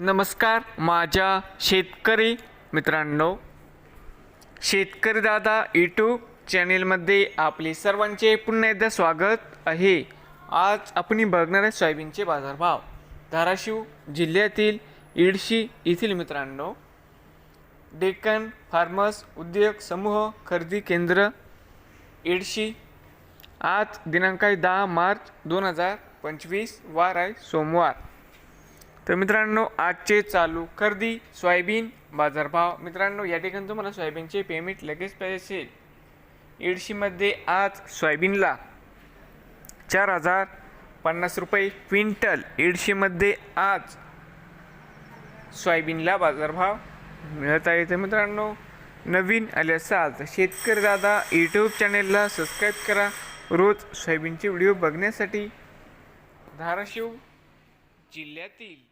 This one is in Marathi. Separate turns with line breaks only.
नमस्कार माझ्या शेतकरी मित्रांनो. शेतकरी दादा यूट्यूब चॅनेलमध्ये आपले सर्वांचे पुन्हा एकदा स्वागत आहे. आज आपण बघणार आहे सोयाबीनचे बाजारभाव. धाराशिव जिल्ह्यातील इडशी येथील मित्रांनो डेक्कन फार्मर्स उद्योग समूह खरेदी केंद्र इडशी. आज दिनांक आहे दहा मार्च दोन हजार पंचवीस वार आहे सोमवार. तर मित्रांनो आजचे चालू खरेदी सोयाबीन बाजारभाव. मित्रांनो या ठिकाणी तुम्हाला सोयाबीनचे पेमेंट लगेच पाहिजे असेल इडशीमध्ये आज सोयाबीनला चार हजार पन्नास रुपये क्विंटल. इडशीमध्ये आज सोयाबीनला बाजारभाव मिळत आहे. तर मित्रांनो नवीन आले असाल तर शेतकरी दादा यूट्यूब चॅनेलला सबस्क्राईब करा. रोज सोयाबीनचे व्हिडिओ बघण्यासाठी धाराशिव जिल्ह्यातील